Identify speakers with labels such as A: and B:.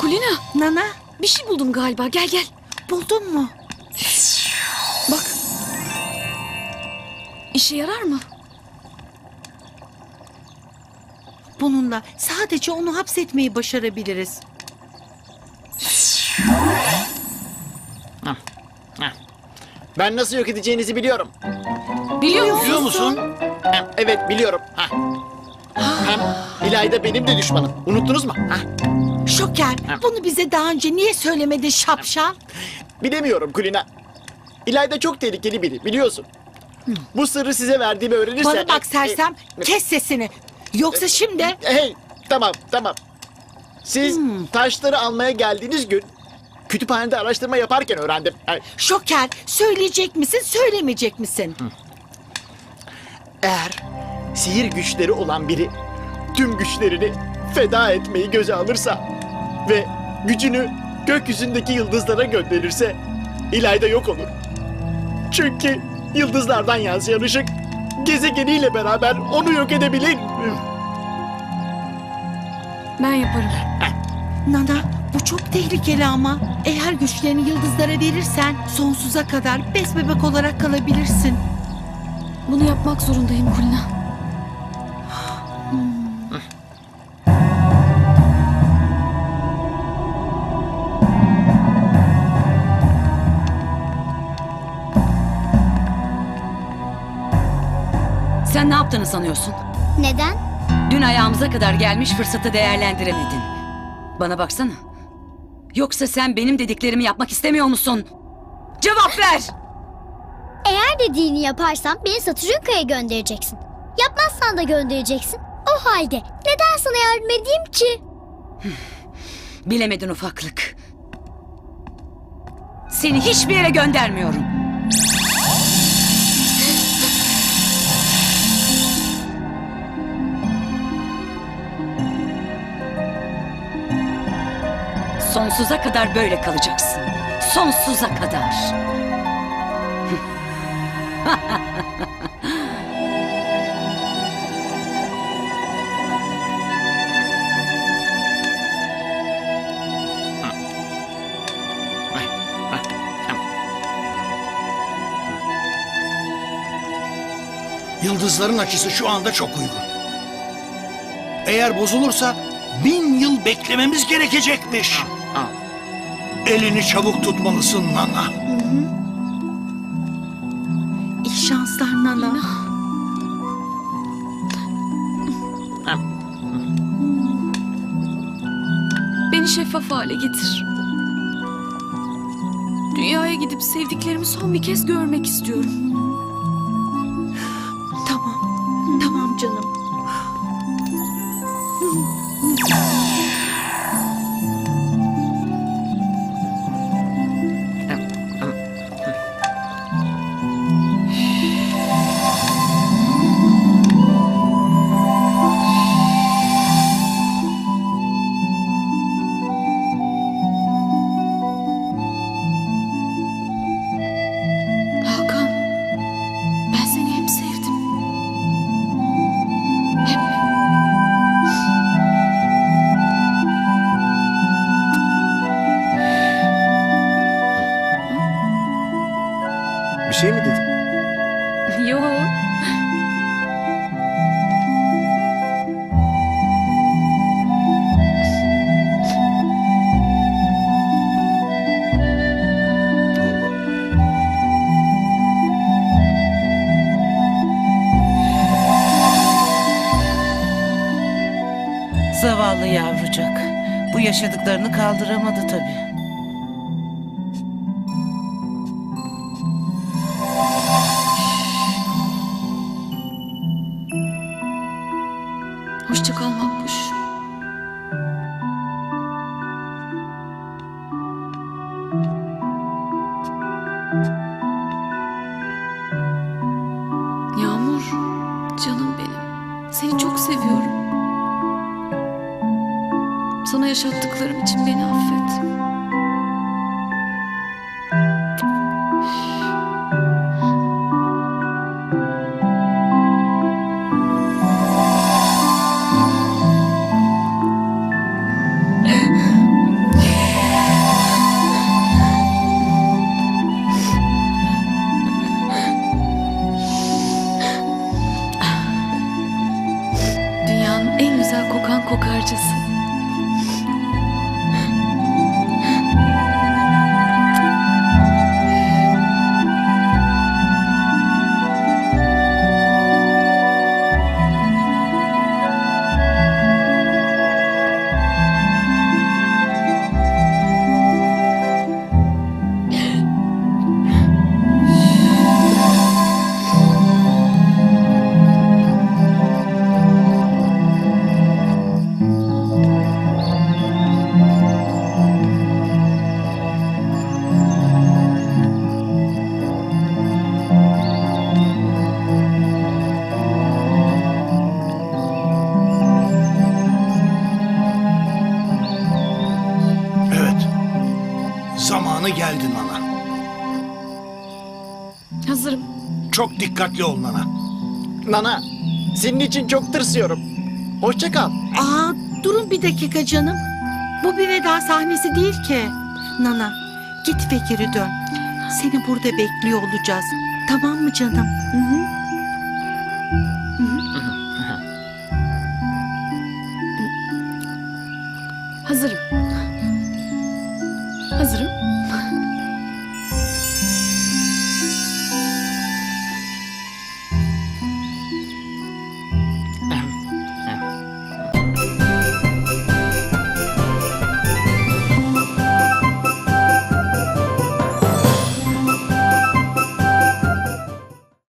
A: Kulina
B: Nana
A: bir şey buldum galiba. Gel gel.
B: buldun mu?
A: Bak. İşe yarar mı?
B: Bununla sadece onu hapsetmeyi başarabiliriz.
C: Ben nasıl yok edeceğinizi biliyorum.
A: Biliyor musun?
C: Biliyor musun? Evet biliyorum. Ha. Hem İlayda benim de düşmanım. Unuttunuz mu? Ha.
B: Şoker bunu bize daha önce niye söylemedin şapşal?
C: Bilemiyorum Kulina. İlayda çok tehlikeli biri biliyorsun. Bu sırrı size verdiğimi öğrenirse...
B: Bana bak
C: E,
B: sersem
C: e,
B: kes sesini. Yoksa şimdi
C: Hey tamam tamam. Siz taşları almaya geldiğiniz gün kütüphanede araştırma yaparken öğrendim. Ay,
B: Şoker söyleyecek misin söylemeyecek misin?
C: Eğer sihir güçleri olan biri tüm güçlerini feda etmeyi göze alırsa ve gücünü gökyüzündeki yıldızlara gönderirse İlayda yok olur. Çünkü yıldızlardan yansıyan ışık gezegeniyle beraber onu yok edebilir.
A: Ben yaparım.
B: Nana bu çok tehlikeli ama. Eğer güçlerini yıldızlara verirsen sonsuza kadar besbebek olarak kalabilirsin.
A: Bunu yapmak zorundayım Kulina.
D: Sen ne yaptığını sanıyorsun?
E: Neden?
D: Dün ayağımıza kadar gelmiş fırsatı değerlendiremedin. Bana baksana. Yoksa sen benim dediklerimi yapmak istemiyor musun? Cevap ver!
E: Eğer dediğini yaparsam beni Satürnka'ya göndereceksin. Yapmazsan da göndereceksin. O halde neden sana yardım edeyim ki?
D: Bilemedin ufaklık. Seni hiçbir yere göndermiyorum. Sonsuza kadar böyle kalacaksın. Sonsuza kadar.
F: Yıldızların açısı şu anda çok uygun. Eğer bozulursa bin yıl beklememiz gerekecekmiş. Elini çabuk tutmalısın Nana.
B: İyi şanslar Nana.
A: Beni şeffaf hale getir. Dünyaya gidip sevdiklerimi son bir kez görmek istiyorum.
B: Tamam. Tamam canım.
C: Bir şey mi dedin?
A: Yo.
G: Zavallı yavrucak. Bu yaşadıklarını kaldıramadı tabii.
A: Sana yaşattıklarım için beni affet. Dünyanın en güzel kokan kokarcası.
F: zamanı geldi Nana.
A: Hazırım.
F: Çok dikkatli ol Nana.
C: Nana, senin için çok tırsıyorum. Hoşça kal.
B: Aa, durun bir dakika canım. Bu bir veda sahnesi değil ki. Nana, git ve geri dön. Seni burada bekliyor olacağız. Tamam mı canım? Hı -hı. Hazırım. Hazırım.